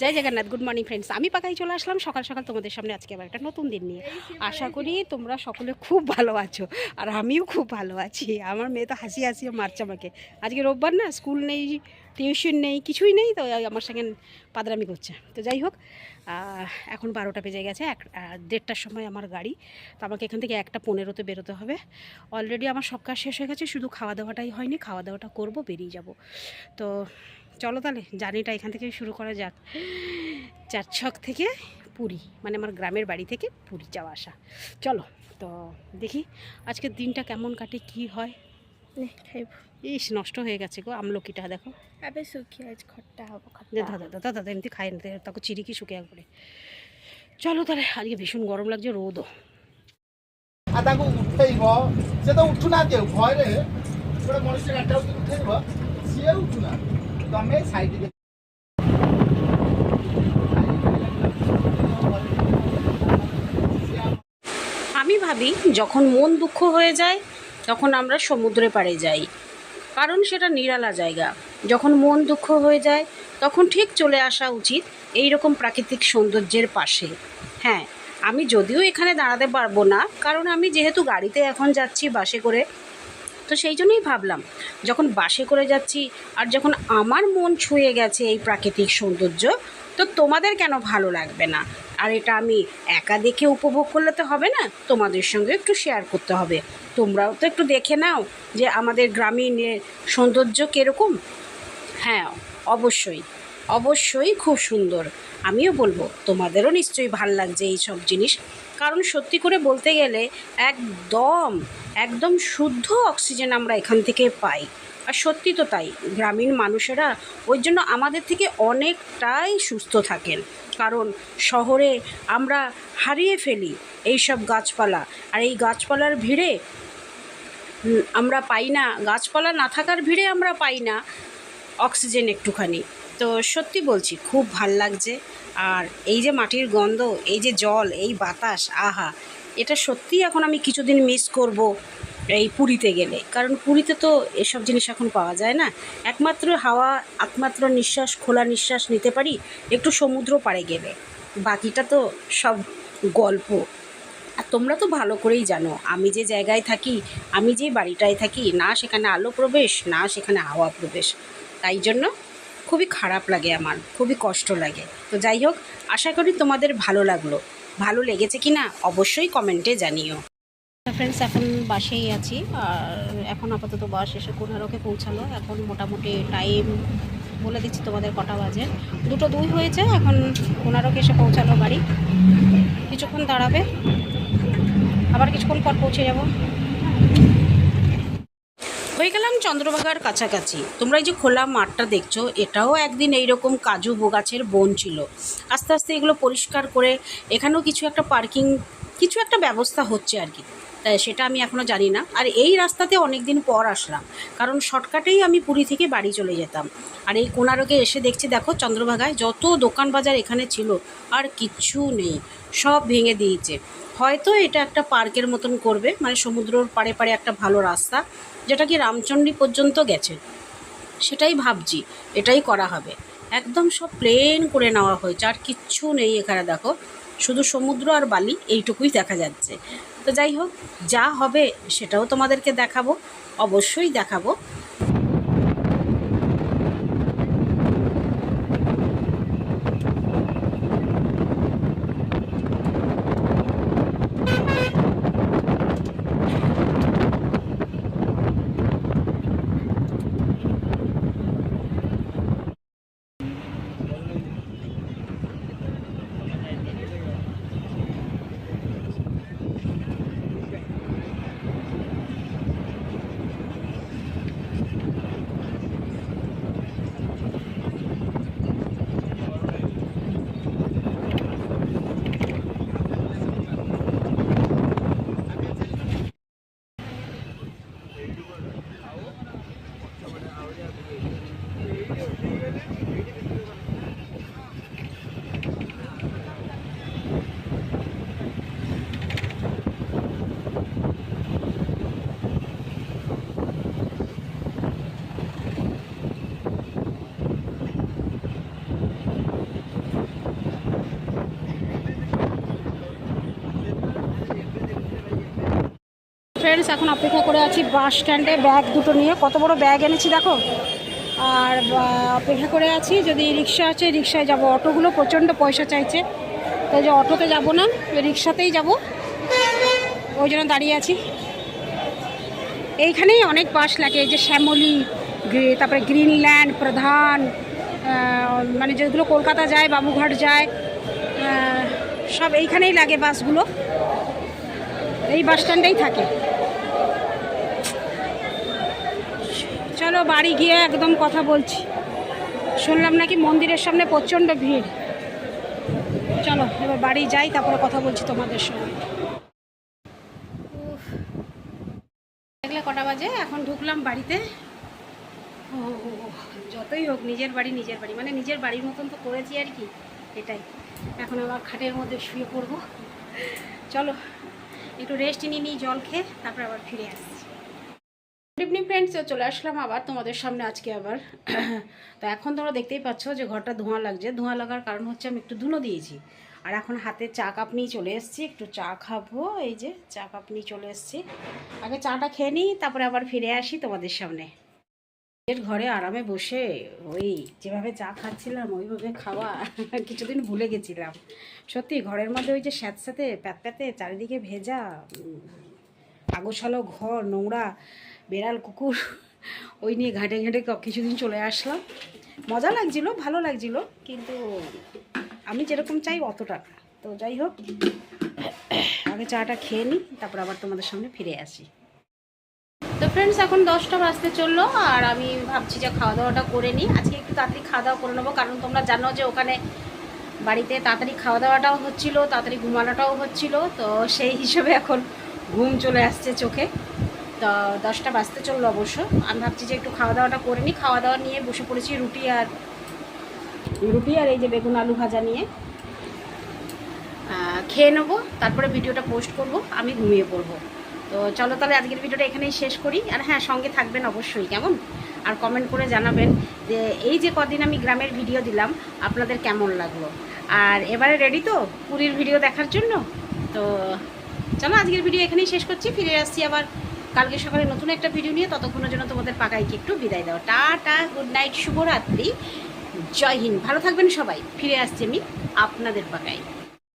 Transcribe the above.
Jai Jagannath good morning friends আমি পাকাই চলে আসলাম। সকাল সকাল তোমাদের সামনে আজকে আবার একটা নতুন দিন নিয়ে। আশা করি তোমরা সকলে খুব ভালো আছো আর আমিও খুব ভালো আছি। আমার মেয়ে তো হাসি হাসি মারছে আমাকে। আজকে রোববার না স্কুল নেই টিউশন নেই কিছুই নেই তো আমার সঙ্গে পাদরামি করছে। তো যাই হোক এখন বারোটা বেজে গেছে এক দেড়টার সময় আমার গাড়ি। তো আমাকে এখান থেকে একটা পনেরোতে বেরোতে হবে। অলরেডি আমার সব কাজ শেষ হয়ে গেছে শুধু খাওয়া দাওয়াটাই হয়নি খাওয়া দাওয়াটা করব বেরিয়ে যাব। তো চলো তাহলে জার্নিটা এখান থেকে শুরু করা যাক। চার ছক থেকে পুরী মানে আমার গ্রামের বাড়ি থেকে পুরী যাওয়া আসা। চলো তো দেখি আজকের দিনটা কেমন কাটে কি হয়? ইস নষ্ট হয়ে গেছে গো আমলকিটা দেখো। আজ খট্টা দাদা দাদা দাদা এমনি খাই না তাকে চিরিকি শুকিয়ে করে। চলো তাহলে আজকে ভীষণ গরম লাগছে রোদও। আর সে তো উঠু না কেউ ভয়রে গোটে মনুষ্য গাড়িটা উঠু না। সাইডে আমি ভাবি, যখন মন দুঃখ হয়ে যায়, তখন আমরা সমুদ্রে পাড়ে যাই। কারণ সেটা নিরালা জায়গা। যখন মন দুঃখ হয়ে যায়, তখন ঠিক চলে আসা উচিত এই রকম প্রাকৃতিক সৌন্দর্যের পাশে। হ্যাঁ আমি যদিও এখানে দাঁড়াতে পারব না, কারণ আমি যেহেতু গাড়িতে এখন যাচ্ছি বাসে করে তো সেই জন্যই ভাবলাম, যখন বাসে করে যাচ্ছি আর যখন আমার মন ছুঁয়ে গেছে এই প্রাকৃতিক সৌন্দর্য, তো তোমাদের কেন ভালো লাগবে না? আর এটা আমি একা দেখে উপভোগ করলে তো হবে না, তোমাদের সঙ্গে একটু শেয়ার করতে হবে। তোমরাও তো একটু দেখে নাও যে আমাদের গ্রামীণ এ সৌন্দর্য কীরকম। হ্যাঁ অবশ্যই অবশ্যই খুব সুন্দর। আমিও বলব, তোমাদেরও নিশ্চয়ই ভালো লাগছে এই সব জিনিস। কারণ সত্যি করে বলতে গেলে একদম একদম শুদ্ধ অক্সিজেন আমরা এখান থেকে পাই। আর সত্যি তো তাই, গ্রামীণ মানুষেরা ওই জন্য আমাদের থেকে অনেকটাই সুস্থ থাকেন। কারণ শহরে আমরা হারিয়ে ফেলি এই সব গাছপালা, আর এই গাছপালার ভিড়ে আমরা পাই না, গাছপালা না থাকার ভিড়ে আমরা পাই না অক্সিজেন একটুখানি। তো সত্যি বলছি, খুব ভালো লাগছে। আর এই যে মাটির গন্ধ, এই যে জল, এই বাতাস, আহা, এটা সত্যিই এখন আমি কিছুদিন মিস করব এই পুরীতে গেলে। কারণ পুরীতে তো এসব জিনিস এখন পাওয়া যায় না। একমাত্র হাওয়া, একমাত্র নিঃশ্বাস, খোলা নিঃশ্বাস নিতে পারি, একটু সমুদ্র পাড়ে গেলে। বাকিটা তো সব গল্প। আর তোমরা তো ভালো করেই জানো, আমি যে জায়গায় থাকি, আমি যে বাড়িটায় থাকি, না সেখানে আলো প্রবেশ, না সেখানে হাওয়া প্রবেশ। তাই জন্য খুবই খারাপ লাগে আমার, খুবই কষ্ট লাগে। তো যাই হোক, আশা করি তোমাদের ভালো লাগল। ভালো লেগেছে কি না অবশ্যই কমেন্টে জানিও। ফ্রেন্ডস এখন বাসেই আছি। আর এখন আপাতত বাস এসে কোনারকে পৌঁছালো। এখন মোটামুটি টাইম বলে দিচ্ছি তোমাদের কটা বাজে। দুটো দুই হয়েছে, এখন কোনারকে এসে পৌঁছালো বাড়ি। কিছুক্ষণ দাঁড়াবে। আবার কিছুক্ষণ পর পৌঁছে যাব। হয়ে গেলাম চন্দ্রভাগার কাছাকাছি। তোমরা এই যে খোলা মাঠটা দেখছ, এটাও একদিন এইরকম কাজু গাছের বন ছিল। আস্তে আস্তে এগুলো পরিষ্কার করে এখানেও কিছু একটা পার্কিং, কিছু একটা ব্যবস্থা হচ্ছে আর কি। সেটা আমি এখনও জানি না। আর এই রাস্তাতে অনেক দিন পর আসলাম, কারণ শর্টকাটেই আমি পুরী থেকে বাড়ি চলে যেতাম। আর এই কোনারকে এসে দেখছি, দেখো চন্দ্রভাগায় যত দোকান বাজার এখানে ছিল, আর কিচ্ছু নেই, সব ভেঙে দিয়েছে। হয়তো এটা একটা পার্কের মতন করবে মানে সমুদ্রর পাড়ে পাড়ে একটা ভালো রাস্তা, যেটা কি রামচণ্ডী পর্যন্ত গেছে। সেটাই ভাবছি, এটাই করা হবে। একদম সব প্লেন করে নেওয়া হয়েছে, আর কিচ্ছু নেই এখানে, দেখো। শুধু সমুদ্র আর বালি, এইটুকুই দেখা যাচ্ছে। তো যাই হোক, যা হবে সেটাও তোমাদেরকে দেখাবো, অবশ্যই দেখাবো। ফ্রেন্ডস এখন অপেক্ষা করে আছি বাস স্ট্যান্ডে, ব্যাগ দুটো নিয়ে। কত বড় ব্যাগ এনেছি দেখো? আর অপেক্ষা করে আছি যদি রিক্সা আছে, রিক্সায় যাব। অটোগুলো প্রচণ্ড পয়সা চাইছে। তাই যে অটোতে যাব না রিক্সাতেই যাব। ওই জন্য দাঁড়িয়ে আছি। এইখানেই অনেক বাস লাগে যে শ্যামলী তারপরে গ্রিনল্যান্ড, প্রধান মানে যেগুলো কলকাতা যায়, বাবুঘাট যায় সব এইখানেই লাগে বাসগুলো। এই বাস স্ট্যান্ডেই থাকে। চলো বাড়ি গিয়ে একদম কথা বলছি। শুনলাম নাকি মন্দিরের সামনে প্রচণ্ড ভিড়। চলো, এবার বাড়ি যাই, তারপরে কথা বলছি তোমাদের সঙ্গে। দেখলে কটা বাজে? এখন ঢুকলাম বাড়িতে। যতই হোক, নিজের বাড়ি নিজের বাড়ি। মানে নিজের বাড়ির মতন তো করেছি আর কি, এটাই। এখন আবার খাটের মধ্যে শুয়ে পড়ব। চলো, একটু রেস্ট নিয়ে নিই, জল খেয়ে, তারপর আবার ফিরে আসছি। গুড ইভিনিং ফ্রেন্ডস চলে আসলাম আবার তোমাদের সামনে আজকে আবার। তো এখন তোমরা দেখতেই পাচ্ছ যে ঘরটা ধোঁয়া লাগছে। ধোঁয়া লাগার কারণ হচ্ছে আমি একটু ধুনো দিয়েছি। আর এখন হাতে চা কাপ নিয়ে চলে এসেছি। একটু চা খাব। এই যে চা কাপ নিয়ে চলে এসেছি। আগে চাটা খেয়ে নিই, তারপরে আবার ফিরে আসি তোমাদের সামনে। এর ঘরে আরামে বসে ওই যেভাবে চা খাচ্ছিলাম, ওইভাবে খাওয়া কিছুদিন ভুলে গেছিলাম। সত্যি, ঘরের মধ্যে ওই যে স্যাঁতস্যাঁতে, প্যাতপ্যাতে চারিদিকে ভেজা আগোছালো ঘর, নোংরা বেড়াল কুকুর, ওই নিয়ে ঘাটে ঘাটে কিছুদিন চলে আসলাম। মজা লাগছিল, ভালো লাগছিল, কিন্তু আমি যেরকম চাই অত টাকা তো যাই হোক, আগে চাটা খেয়ে নিই, তারপর আবার তোমাদের সামনে ফিরে আসি। তো ফ্রেন্ডস এখন দশটা বাজতে চলল, আর আমি ভাবছি যে খাওয়া দাওয়াটা করে নিই। আজকে একটু তাড়াতাড়ি খাওয়া দাওয়া করে নেব, কারণ তোমরা জানো যে ওখানে বাড়িতে তাড়াতাড়ি খাওয়া দাওয়াটাও হচ্ছিল, তাড়াতাড়ি ঘুমানোটাও হচ্ছিল, তো সেই হিসেবে এখন ঘুম চলে আসছে চোখে। তো দশটা বাজতে চলল অবশ্য। আমি ভাবছি যে একটু খাওয়া দাওয়াটা করে নিই। খাওয়া দাওয়া নিয়ে বসে পড়েছি রুটি আর রুটি আর এই যে বেগুন আলু ভাজা নিয়ে। খেয়ে নেব, তারপরে ভিডিওটা পোস্ট করব, আমি ঘুমিয়ে পড়ব। তো চলো তাহলে আজকের ভিডিওটা এখানেই শেষ করি। আর হ্যাঁ সঙ্গে থাকবেন অবশ্যই, কেমন? আর কমেন্ট করে জানাবেন যে, এই যে কদিন আমি গ্রামের ভিডিও দিলাম, আপনাদের কেমন লাগল? আর এবারে রেডি তো পুরীর ভিডিও দেখার জন্য? তো চলো আজকের ভিডিও এখানেই শেষ করছি, ফিরে আসছি আবার। কালকে সকালে নতুন একটা ভিডিও নিয়ে ততক্ষণের জন্য তোমাদের পাকাইকে একটু বিদায় দাও টাটা গুড নাইট শুভরাত্রি। জয় হিন্দ। ভালো থাকবেন সবাই। ফিরে আসছি আমি আপনাদের পাকাই